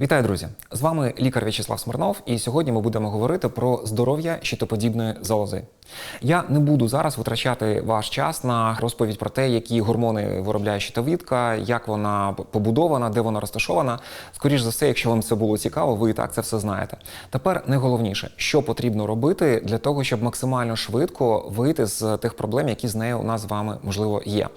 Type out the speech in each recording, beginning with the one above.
Вітаю, друзі! З вами лікар В'ячеслав Смирнов, і сьогодні ми будемо говорити про здоров'я щитоподібної залози. Я не буду зараз витрачати ваш час на розповідь про те, які гормони виробляє щитовідка, як вона побудована, де вона розташована. Скоріш за все, якщо вам це було цікаво, ви і так це все знаєте. Тепер найголовніше, що потрібно робити для того, щоб максимально швидко вийти з тих проблем, які з нею у нас з вами можливо є.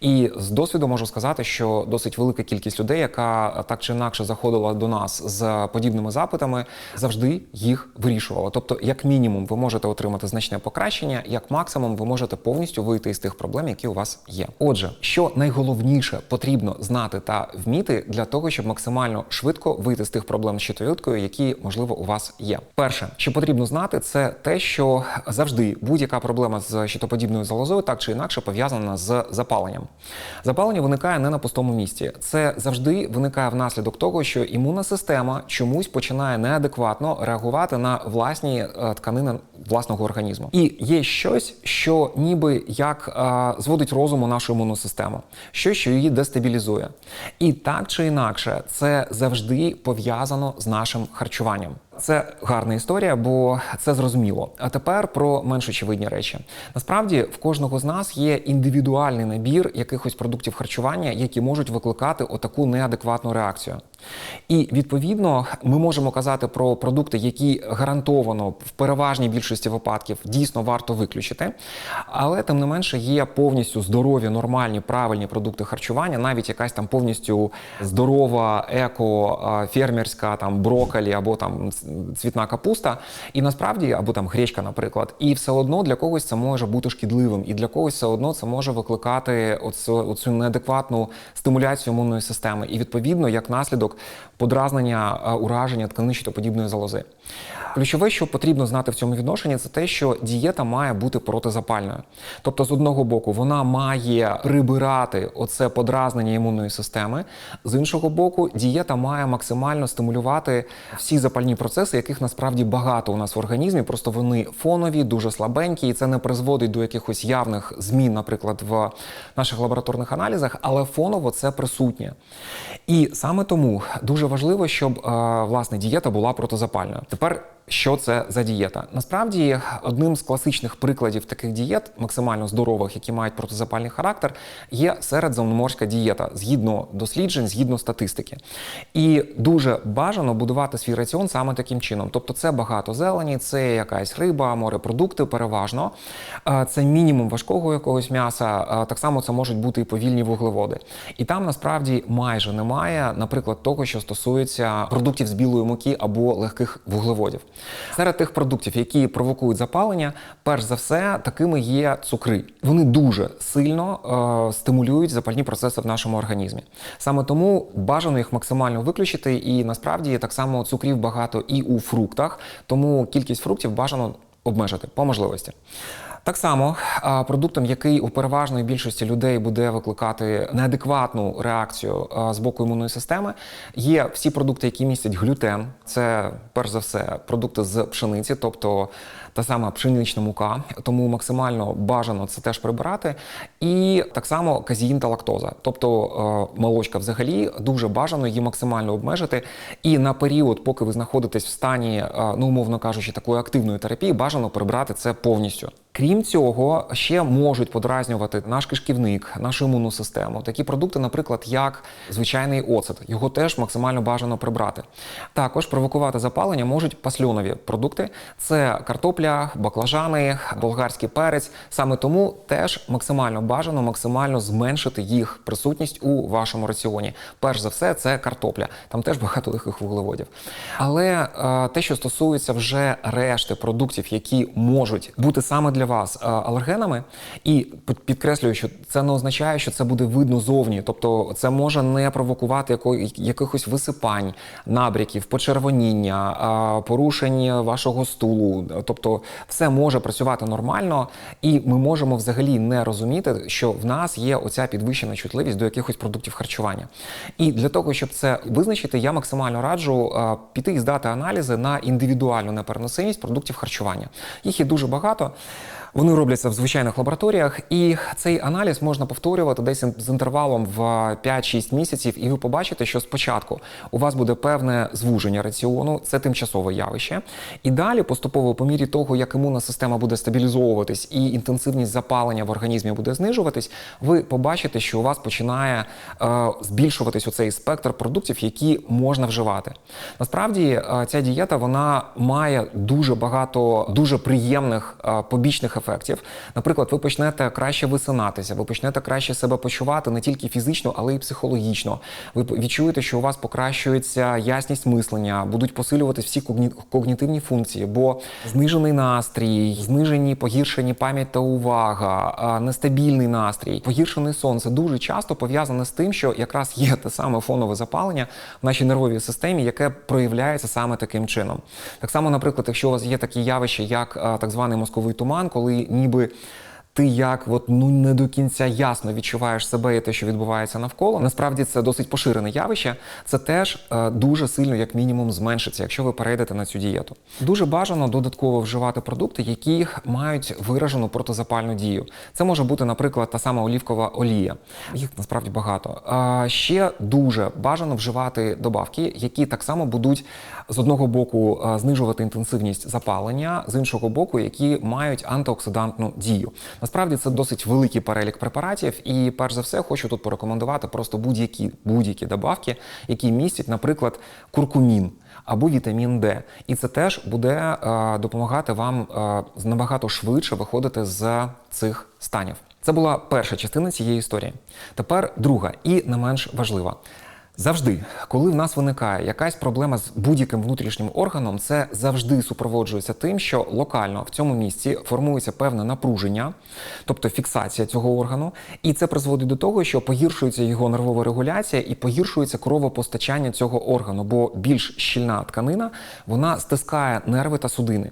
І з досвіду можу сказати, що досить велика кількість людей, яка так чи інакше заходила до нас з подібними запитами, завжди їх вирішувала. Тобто, як мінімум, ви можете отримати значне покращення, як максимум, ви можете повністю вийти із тих проблем, які у вас є. Отже, що найголовніше потрібно знати та вміти для того, щоб максимально швидко вийти з тих проблем з щитовідкою, які можливо у вас є. Перше, що потрібно знати, це те, що завжди будь-яка проблема з щитоподібною залозою так чи інакше пов'язана з запаленням. Запалення виникає не на пустому місці. Це завжди виникає внаслідок того, що імунна система чомусь починає неадекватно реагувати на власні е, тканини власного організму. І є щось, що ніби як е, зводить розум у нашу імунну систему, щось, що її дестабілізує. І так чи інакше, це завжди пов'язано з нашим харчуванням. Це гарна історія, бо це зрозуміло. А тепер про менш очевидні речі. Насправді в кожного з нас є індивідуальний набір якихось продуктів харчування, які можуть викликати отаку неадекватну реакцію. І відповідно ми можемо казати про продукти, які гарантовано в переважній більшості випадків дійсно варто виключити. Але тим не менше є повністю здорові, нормальні, правильні продукти харчування, навіть якась там повністю здорова, еко, фермерська там брокколі або там цвітна капуста, і насправді або там гречка, наприклад, і все одно для когось це може бути шкідливим, і для когось все одно це може викликати оцю, оцю неадекватну стимуляцію імунної системи, і відповідно як наслідок подразнення а, ураження тканин щитоподібної залози. Ключове, що потрібно знати в цьому відношенні, це те, що дієта має бути протизапальною. Тобто, з одного боку, вона має прибирати оце подразнення імунної системи. З іншого боку, дієта має максимально стимулювати всі запальні процеси, яких насправді багато у нас в організмі. Просто вони фонові, дуже слабенькі, і це не призводить до якихось явних змін, наприклад, в наших лабораторних аналізах, але фоново це присутнє. І саме тому дуже важливо, щоб е, власне дієта була протизапальною. Тепер що це за дієта? Насправді, одним з класичних прикладів таких дієт, максимально здорових, які мають протизапальний характер, є середземноморська дієта згідно досліджень, згідно статистики. І дуже бажано будувати свій раціон саме таким чином. Тобто, це багато зелені, це якась риба, морепродукти, переважно. Е, Це мінімум важкого якогось м'яса. Е, Так само це можуть бути і повільні вуглеводи. І там насправді майже немає, наприклад, того, що стосується продуктів з білої муки або легких вуглеводів. Серед тих продуктів, які провокують запалення, перш за все, такими є цукри. Вони дуже сильно е, стимулюють запальні процеси в нашому організмі. Саме тому бажано їх максимально виключити, і насправді так само цукрів багато і у фруктах, тому кількість фруктів бажано обмежити по можливості. Так само продуктом, який у переважної більшості людей буде викликати неадекватну реакцію з боку імунної системи, є всі продукти, які містять глютен. Це перш за все продукти з пшениці, тобто та сама пшенична мука, тому максимально бажано це теж прибирати. І так само казеїн та лактоза, тобто е, молочка взагалі дуже бажано її максимально обмежити. І на період, поки ви знаходитесь в стані, е, ну умовно кажучи, такої активної терапії, бажано прибрати це повністю. Крім цього, ще можуть подразнювати наш кишківник, нашу імунну систему. Такі продукти, наприклад, як звичайний оцет, його теж максимально бажано прибрати. Також провокувати запалення можуть пасльонові продукти: це картопля, баклажани, болгарський перець. Саме тому теж максимально бажано, максимально зменшити їх присутність у вашому раціоні. Перш за все, це картопля. Там теж багато легких вуглеводів. Але е, те, що стосується вже решти продуктів, які можуть бути саме для вас е, алергенами, і підкреслюю, що це не означає, що це буде видно зовні. Тобто, це може не провокувати яко- якихось висипань, набряків, почервоніння, е, порушень вашого стулу. Тобто, все може працювати нормально, і ми можемо взагалі не розуміти, що в нас є оця підвищена чутливість до якихось продуктів харчування. І для того, щоб це визначити, я максимально раджу е, піти і здати аналізи на індивідуальну непереносимість продуктів харчування. Їх є дуже багато. Вони робляться в звичайних лабораторіях, і цей аналіз можна повторювати десь з інтервалом в 5-6 місяців, і ви побачите, що спочатку у вас буде певне звуження раціону, це тимчасове явище. І далі, поступово, по мірі того, як імунна система буде стабілізовуватись і інтенсивність запалення в організмі буде знижуватись, ви побачите, що у вас починає е, збільшуватись оцей спектр продуктів, які можна вживати. Насправді, е, ця дієта вона має дуже багато дуже приємних е, побічних. Наприклад, ви почнете краще висинатися, ви почнете краще себе почувати не тільки фізично, але й психологічно. Ви відчуєте, що у вас покращується ясність мислення, будуть посилюватись всі когні- когнітивні функції, бо знижений настрій, знижені погіршені пам'ять та увага, нестабільний настрій, погіршений сон це дуже часто пов'язане з тим, що якраз є те саме фонове запалення в нашій нервовій системі, яке проявляється саме таким чином. Так само, наприклад, якщо у вас є такі явища, як так званий мозковий туман, коли ніби ти як от ну не до кінця ясно відчуваєш себе і те, що відбувається навколо. Насправді це досить поширене явище. Це теж е, дуже сильно, як мінімум, зменшиться, якщо ви перейдете на цю дієту. Дуже бажано додатково вживати продукти, які мають виражену протизапальну дію. Це може бути, наприклад, та сама олівкова олія. Їх насправді багато. А ще дуже бажано вживати добавки, які так само будуть з одного боку е, знижувати інтенсивність запалення, з іншого боку, які мають антиоксидантну дію. Насправді це досить великий перелік препаратів, і перш за все хочу тут порекомендувати просто будь-які будь-які добавки, які містять, наприклад, куркумін. Або вітамін Д, і це теж буде е, допомагати вам е, набагато швидше виходити з цих станів. Це була перша частина цієї історії. Тепер друга і не менш важлива. Завжди, коли в нас виникає якась проблема з будь-яким внутрішнім органом, це завжди супроводжується тим, що локально в цьому місці формується певне напруження, тобто фіксація цього органу, і це призводить до того, що погіршується його нервова регуляція і погіршується кровопостачання цього органу, бо більш щільна тканина вона стискає нерви та судини.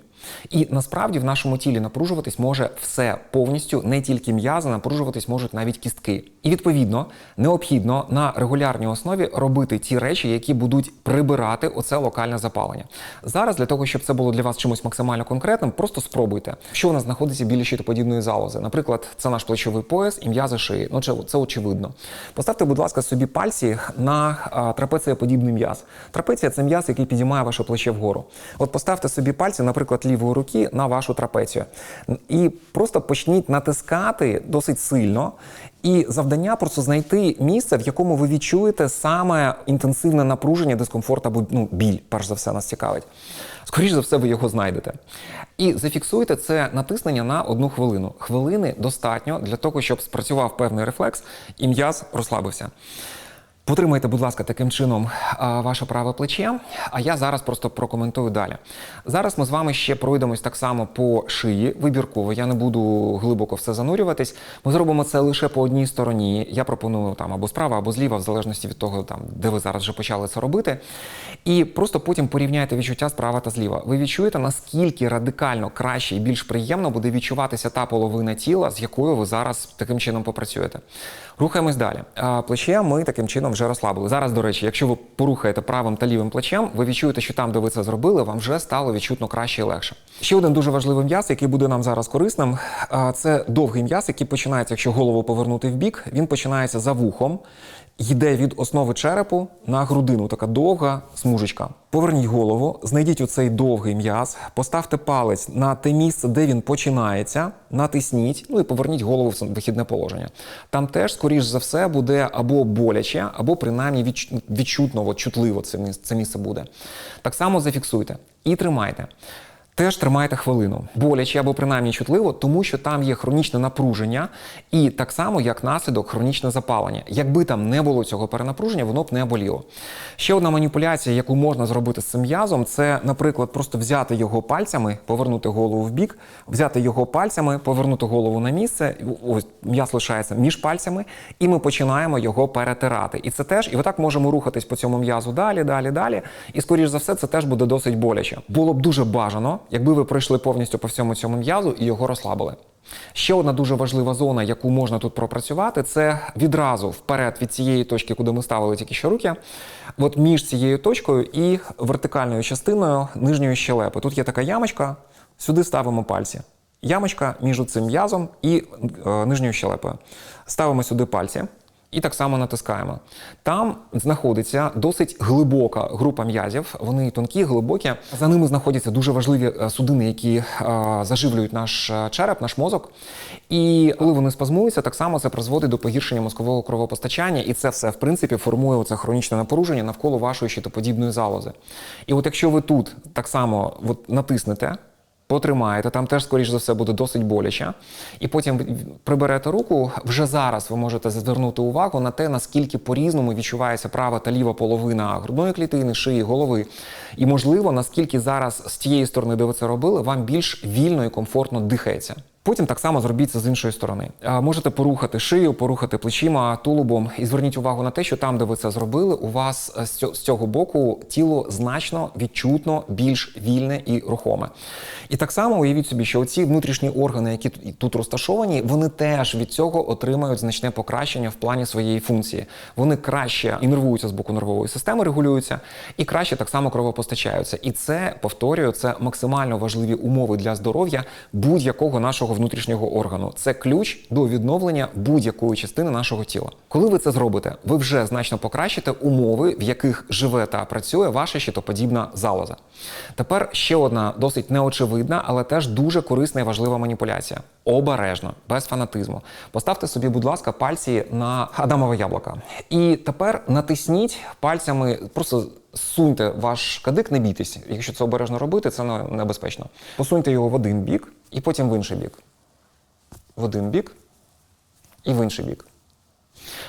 І насправді в нашому тілі напружуватись може все повністю, не тільки м'язи, напружуватись можуть навіть кістки. І відповідно необхідно на регулярній основі робити ті речі, які будуть прибирати оце локальне запалення. Зараз для того, щоб це було для вас чимось максимально конкретним, просто спробуйте, що у нас знаходиться біля щитоподібної залози. Наприклад, це наш плечовий пояс і м'язи шиї. Ну це, очевидно. Поставте, будь ласка, собі пальці на а, трапецієподібний м'яз. Трапеція це м'яз, який підіймає ваше плече вгору. От поставте собі пальці, наприклад, лівої руки на вашу трапецію. І просто почніть натискати досить сильно. І завдання просто знайти місце, в якому ви відчуєте саме інтенсивне напруження, дискомфорт або ну, біль, перш за все, нас цікавить. Скоріше за все, ви його знайдете. І зафіксуйте це натиснення на одну хвилину. Хвилини достатньо для того, щоб спрацював певний рефлекс і м'яз розслабився. Потримайте, будь ласка, таким чином ваше праве плече. А я зараз просто прокоментую далі. Зараз ми з вами ще пройдемось так само по шиї вибірково. Я не буду глибоко все занурюватись. Ми зробимо це лише по одній стороні. Я пропоную там або справа, або зліва, в залежності від того, там де ви зараз вже почали це робити. І просто потім порівняйте відчуття справа та зліва. Ви відчуєте, наскільки радикально краще і більш приємно буде відчуватися та половина тіла, з якою ви зараз таким чином попрацюєте. Рухаємось далі. Плече ми таким чином вже розслабили. Зараз, до речі, якщо ви порухаєте правим та лівим плечем, ви відчуєте, що там, де ви це зробили, вам вже стало відчутно краще і легше. Ще один дуже важливий м'яз, який буде нам зараз корисним, це довгий м'яз, який починається, якщо голову повернути в бік, він починається за вухом. Йде від основи черепу на грудину, така довга смужечка. Поверніть голову, знайдіть оцей довгий м'яз, поставте палець на те місце, де він починається, натисніть, ну і поверніть голову в вихідне положення. Там теж, скоріш за все, буде або боляче, або принаймні відч- відчутно, чутливо це місце буде. Так само зафіксуйте і тримайте. Теж тримайте хвилину, боляче або принаймні чутливо, тому що там є хронічне напруження, і так само, як наслідок, хронічне запалення. Якби там не було цього перенапруження, воно б не боліло. Ще одна маніпуляція, яку можна зробити з цим м'язом, це, наприклад, просто взяти його пальцями, повернути голову в бік, взяти його пальцями, повернути голову на місце. Ось м'яз лишається між пальцями, і ми починаємо його перетирати. І це теж, і отак можемо рухатись по цьому м'язу далі, далі, далі. І скоріш за все, це теж буде досить боляче. Було б дуже бажано, якби ви пройшли повністю по всьому цьому м'язу і його розслабили. Ще одна дуже важлива зона, яку можна тут пропрацювати, це відразу вперед від цієї точки, куди ми ставили тільки що руки, от між цією точкою і вертикальною частиною нижньої щелепи. Тут є така ямочка, сюди ставимо пальці. ямочка між цим м'язом і е, нижньою щелепою. Ставимо сюди пальці. І так само натискаємо. Там знаходиться досить глибока група м'язів. Вони тонкі, глибокі. За ними знаходяться дуже важливі е, судини, які е, заживлюють наш е, череп, наш мозок. І коли вони спазмуються, так само це призводить до погіршення мозкового кровопостачання, і це все в принципі формує оце хронічне напруження навколо вашої щитоподібної залози. І от якщо ви тут так само от, натиснете. Потримаєте, там теж, скоріш за все, буде досить боляче. І потім приберете руку. Вже зараз ви можете звернути увагу на те, наскільки по-різному відчувається права та ліва половина грудної клітини, шиї, голови. І, можливо, наскільки зараз з тієї сторони, де ви це робили, вам більш вільно і комфортно дихається. Потім так само зробіть це з іншої сторони. Можете порухати шию, порухати плечима, тулубом, і зверніть увагу на те, що там, де ви це зробили, у вас е, з цього боку тіло значно відчутно більш вільне і рухоме. І так само уявіть собі, що ці внутрішні органи, які тут- розташовані, вони теж від цього отримають значне покращення в плані своєї функції. Вони краще інервуються з боку нервової системи, регулюються, і краще так само кровопостачаються. І це повторюю, це максимально важливі умови для здоров'я будь-якого нашого внутрішнього органу. Це ключ до відновлення будь-якої частини нашого тіла. Коли ви це зробите, ви вже значно покращите умови, в яких живе та працює ваша щитоподібна залоза. Тепер ще одна досить неочевидна, але теж дуже корисна і важлива маніпуляція. Обережно, без фанатизму. Поставте собі, будь ласка, пальці на адамове яблука. І тепер натисніть пальцями, просто суньте ваш кадик, не бійтесь. Якщо це обережно робити, це небезпечно. Посуньте його в один бік і потім в інший бік. В один бік і в інший бік.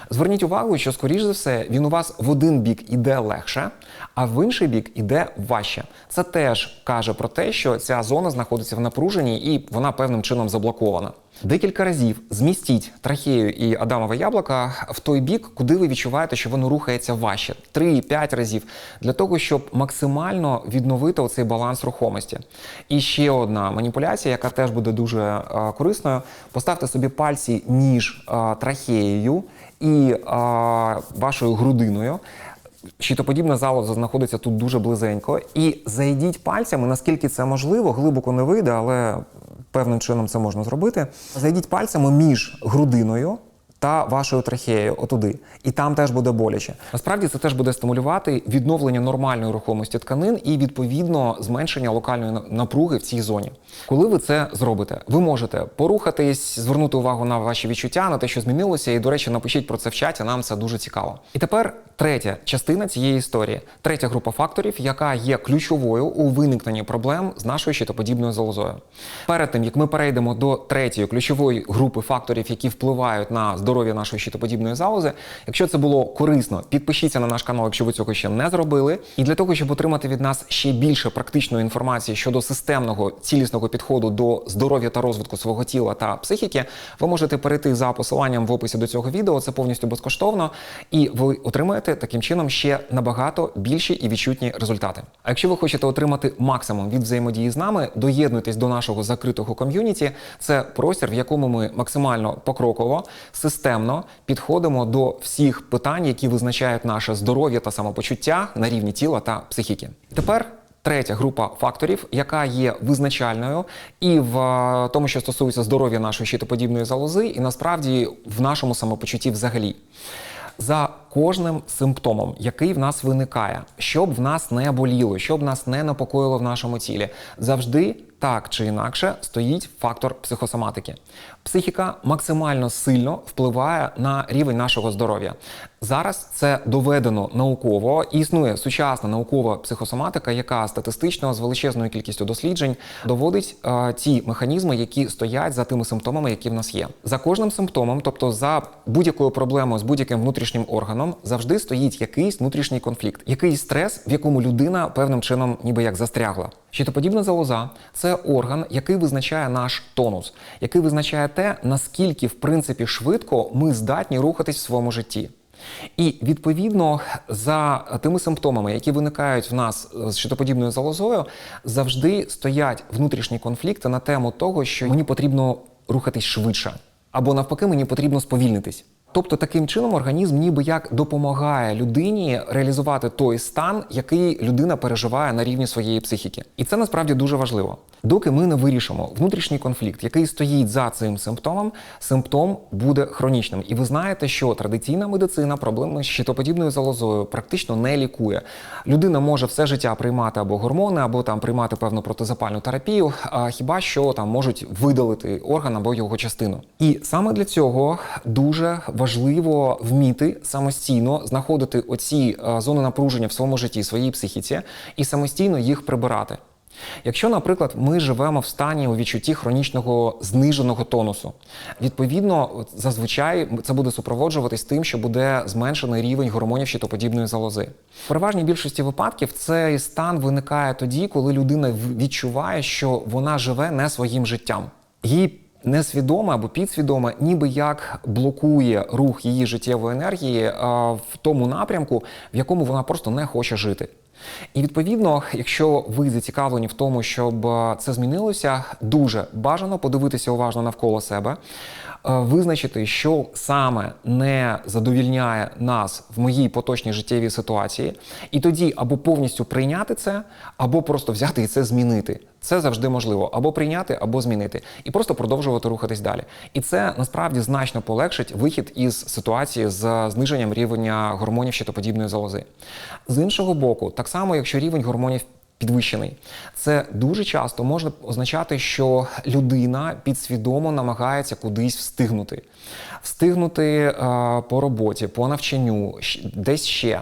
Зверніть увагу, що, скоріш за все, він у вас в один бік іде легше, а в інший бік іде важче. Це теж каже про те, що ця зона знаходиться в напруженні і вона певним чином заблокована. Декілька разів змістіть трахею і адамове яблука в той бік, куди ви відчуваєте, що воно рухається важче. 3-5 разів для того, щоб максимально відновити оцей баланс рухомості. І ще одна маніпуляція, яка теж буде дуже е, корисною. Поставте собі пальці між е, трахеєю і е, вашою грудиною. Щитоподібна залоза знаходиться тут дуже близенько. І зайдіть пальцями, наскільки це можливо, глибоко не вийде, але певним чином це можна зробити. Зайдіть пальцями між грудиною. Та вашою трахеєю отуди, і там теж буде боляче. Насправді це теж буде стимулювати відновлення нормальної рухомості тканин і відповідно зменшення локальної напруги в цій зоні. Коли ви це зробите, ви можете порухатись, звернути увагу на ваші відчуття, на те, що змінилося, і, до речі, напишіть про це в чаті. Нам це дуже цікаво. І тепер третя частина цієї історії, третя група факторів, яка є ключовою у виникненні проблем з нашою щитоподібною залозою. Перед тим як ми перейдемо до третьої ключової групи факторів, які впливають на здоров'я нашої щитоподібної залози. Якщо це було корисно, підпишіться на наш канал, якщо ви цього ще не зробили. І для того, щоб отримати від нас ще більше практичної інформації щодо системного цілісного підходу до здоров'я та розвитку свого тіла та психіки, ви можете перейти за посиланням в описі до цього відео. Це повністю безкоштовно, і ви отримаєте таким чином ще набагато більші і відчутні результати. А якщо ви хочете отримати максимум від взаємодії з нами, доєднуйтесь до нашого закритого ком'юніті. Це простір, в якому ми максимально покроково, системно підходимо до всіх питань, які визначають наше здоров'я та самопочуття на рівні тіла та психіки. Тепер. Третя група факторів, яка є визначальною і в е, тому, що стосується здоров'я нашої щитоподібної залози, і насправді в нашому самопочутті взагалі. За кожним симптомом, який в нас виникає, щоб в нас не боліло, щоб нас не непокоїло в нашому тілі, завжди так чи інакше стоїть фактор психосоматики. Психіка максимально сильно впливає на рівень нашого здоров'я. Зараз це доведено науково. Існує сучасна наукова психосоматика, яка статистично з величезною кількістю досліджень доводить е, ті механізми, які стоять за тими симптомами, які в нас є. За кожним симптомом, тобто за будь-якою проблемою з будь-яким внутрішнім органом, завжди стоїть якийсь внутрішній конфлікт, якийсь стрес, в якому людина певним чином ніби як застрягла. Щитоподібна залоза це орган, який визначає наш тонус, який визначає те, наскільки в принципі швидко ми здатні рухатись в своєму житті. І відповідно за тими симптомами, які виникають в нас з щитоподібною залозою, завжди стоять внутрішні конфлікти на тему того, що мені потрібно рухатись швидше, або навпаки, мені потрібно сповільнитись. Тобто таким чином організм ніби як допомагає людині реалізувати той стан, який людина переживає на рівні своєї психіки. І це насправді дуже важливо. Доки ми не вирішимо внутрішній конфлікт, який стоїть за цим симптомом, симптом буде хронічним. І ви знаєте, що традиційна медицина проблеми з щитоподібною залозою практично не лікує. Людина може все життя приймати або гормони, або там приймати певну протизапальну терапію, а хіба що там можуть видалити орган або його частину. І саме для цього дуже важливо вміти самостійно знаходити оці е, зони напруження в своєму житті, своїй психіці, і самостійно їх прибирати. Якщо, наприклад, ми живемо в стані у відчутті хронічного зниженого тонусу, відповідно, зазвичай це буде супроводжуватись тим, що буде зменшений рівень гормонів щитоподібної залози. В переважній більшості випадків цей стан виникає тоді, коли людина відчуває, що вона живе не своїм життям. Їй несвідоме або підсвідоме, ніби як блокує рух її життєвої енергії в тому напрямку, в якому вона просто не хоче жити. І відповідно, якщо ви зацікавлені в тому, щоб це змінилося, дуже бажано подивитися уважно навколо себе, визначити, що саме не задовільняє нас в моїй поточній життєвій ситуації, і тоді або повністю прийняти це, або просто взяти і це змінити. Це завжди можливо або прийняти, або змінити, і просто продовжувати рухатись далі. І це насправді значно полегшить вихід із ситуації з зниженням рівня гормонів щитоподібної залози. З іншого боку, так само, якщо рівень гормонів підвищений, це дуже часто може означати, що людина підсвідомо намагається кудись встигнути. Встигнути е, по роботі, по навчанню, десь ще.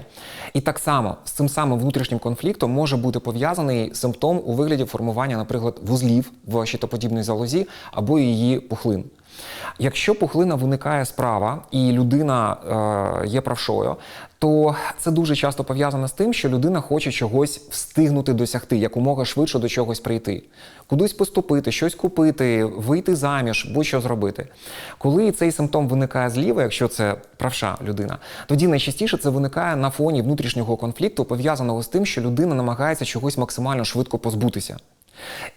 І так само з цим самим внутрішнім конфліктом може бути пов'язаний симптом у вигляді формування, наприклад, вузлів в щитоподібній залозі або її пухлин. Якщо пухлина виникає справа і людина е, є правшою, то це дуже часто пов'язано з тим, що людина хоче чогось встигнути досягти, якомога швидше до чогось прийти, кудись поступити, щось купити, вийти заміж, будь-що зробити. Коли цей симптом виникає зліва, якщо це правша людина, тоді найчастіше це виникає на фоні внутрішнього конфлікту, пов'язаного з тим, що людина намагається чогось максимально швидко позбутися.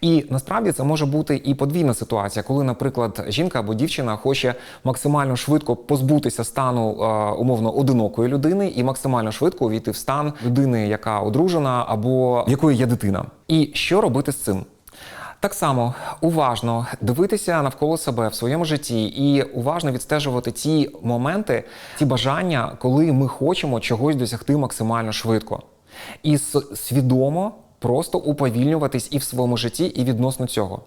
І насправді це може бути і подвійна ситуація, коли, наприклад, жінка або дівчина хоче максимально швидко позбутися стану е, умовно одинокої людини і максимально швидко увійти в стан людини, яка одружена або в якої є дитина. І що робити з цим? Так само уважно дивитися навколо себе в своєму житті і уважно відстежувати ті моменти, ті бажання, коли ми хочемо чогось досягти максимально швидко. І свідомо просто уповільнюватись і в своєму житті, і відносно цього.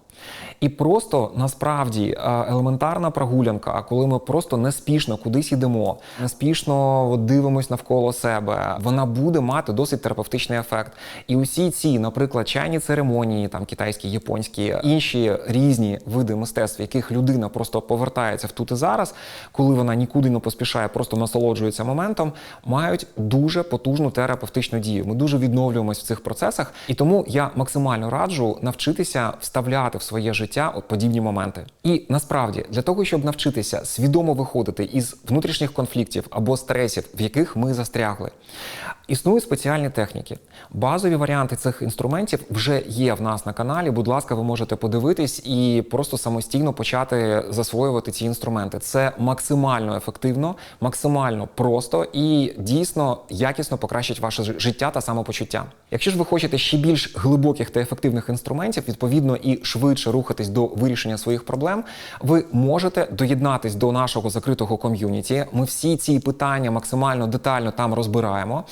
І просто насправді е, елементарна прогулянка, коли ми просто неспішно кудись йдемо, неспішно дивимось навколо себе, вона буде мати досить терапевтичний ефект. І усі ці, наприклад, чайні церемонії, там китайські, японські, інші різні види мистецтв, яких людина просто повертається в тут і зараз, коли вона нікуди не поспішає, просто насолоджується моментом, мають дуже потужну терапевтичну дію. Ми дуже відновлюємось в цих процесах, і тому я максимально раджу навчитися вставляти в своє життя от подібні моменти. І насправді для того, щоб навчитися свідомо виходити із внутрішніх конфліктів або стресів, в яких ми застрягли, існують спеціальні техніки. Базові варіанти цих інструментів вже є в нас на каналі. Будь ласка, ви можете подивитись і просто самостійно почати засвоювати ці інструменти. Це максимально ефективно, максимально просто і дійсно якісно покращить ваше життя та самопочуття. Якщо ж ви хочете ще більш глибоких та ефективних інструментів, відповідно і швидше рухатись до вирішення своїх проблем, ви можете доєднатись до нашого закритого ком'юніті. Ми всі ці питання максимально детально там розбираємо.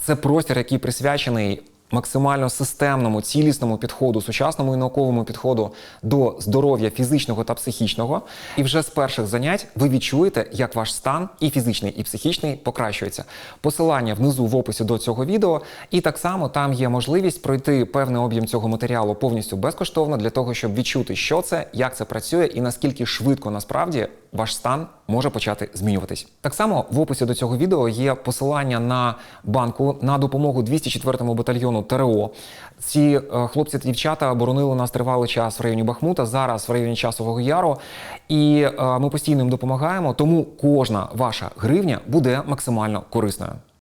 Це простір, який присвячений максимально системному, цілісному підходу, сучасному і науковому підходу до здоров'я фізичного та психічного. І вже з перших занять ви відчуєте, як ваш стан і фізичний, і психічний покращується. Посилання внизу в описі до цього відео, і так само там є можливість пройти певний об'єм цього матеріалу повністю безкоштовно для того, щоб відчути, що це, як це працює, і наскільки швидко насправді ваш стан може почати змінюватись. Так само в описі до цього відео є посилання на банку на допомогу 204-му батальйону ТРО. Ці е, хлопці та дівчата боронили нас тривалий час в районі Бахмута, зараз в районі Часового Яру. І е, ми постійно їм допомагаємо, тому кожна ваша гривня буде максимально корисною.